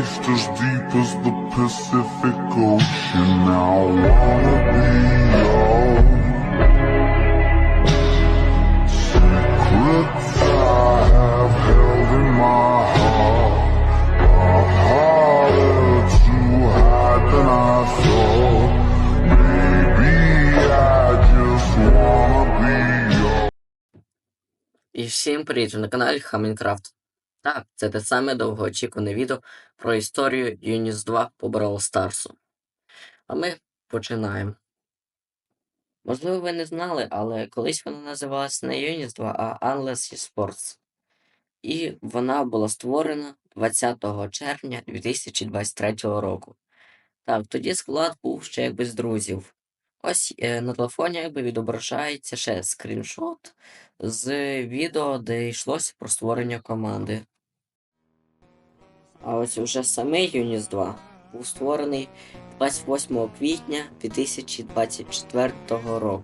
as deep as the Pacific Ocean. I wanna be yours. Secrets I have held in my heart are harder to hide than I thought. Maybe I just wanna be yours. І всім привіт, ви на каналі Хамінкрафт. Так, це те саме довгоочікуване відео про історію Юніс 2 по Brawl Старсу. А ми починаємо. Можливо, ви не знали, але колись вона називалася не Юніс 2, а Unless Esports. І вона була створена 20 червня 2023 року. Так, тоді склад був ще як без друзів. Ось е, на телефоні якби відображається ще скріншот з відео, де йшлося про створення команди. А ось уже самий Юніс 2 був створений 28 квітня 2024 року.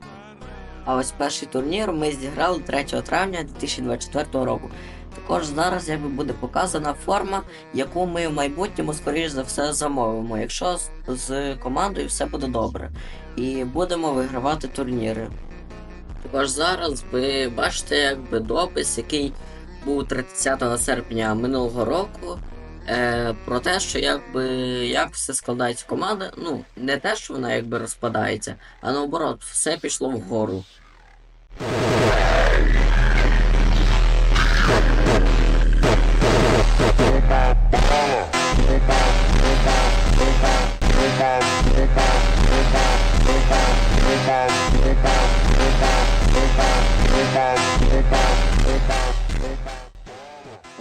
А ось перший турнір ми зіграли 3 травня 2024 року. Також зараз якби буде показана форма, яку ми в майбутньому, скоріш за все, замовимо, якщо з командою все буде добре. І будемо вигравати турніри. Також зараз ви бачите якби допис, який був 30 серпня минулого року. Е, про те, що якби як все складається команда. Ну, не те, що вона якби розпадається, а наоборот, все пішло вгору.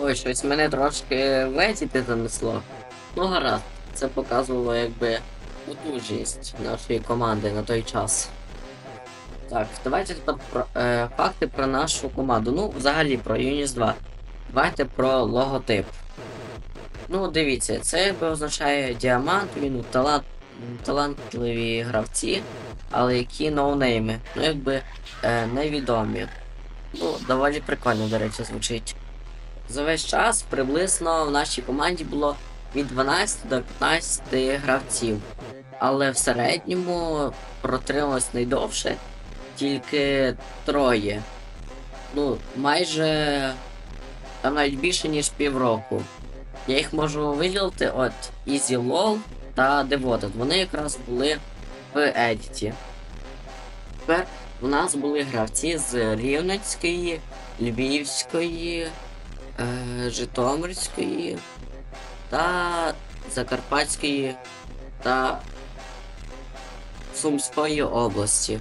Ой, щось мене трошки летіти занесло. Ну гаразд, це показувало якби потужність нашої команди на той час. Так, давайте тепер про е, факти про нашу команду. Ну, взагалі про Юніс 2. Давайте про логотип. Ну, дивіться, це якби означає діамант, він талант, талантливі гравці, але які ноунейми. Ну, якби е, невідомі. Ну, доволі прикольно, до речі, звучить. За весь час приблизно в нашій команді було від 12 до 15 гравців. Але в середньому протрималось найдовше тільки троє. Ну, майже там навіть більше, ніж півроку. Я їх можу виділити от Easy LOL та Devoted. Вони якраз були в Едіті. Тепер у нас були гравці з Рівненської, Львівської Житомирської та Закарпатської та Сумської області.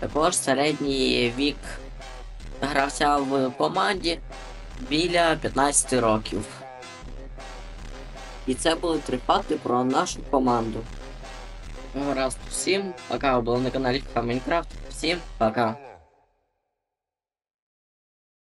Також середній вік гравця в команді біля 15 років. І це були три факти про нашу команду. Гаразд, всім пока, ви були на каналі Майнкрафт. Всім пока.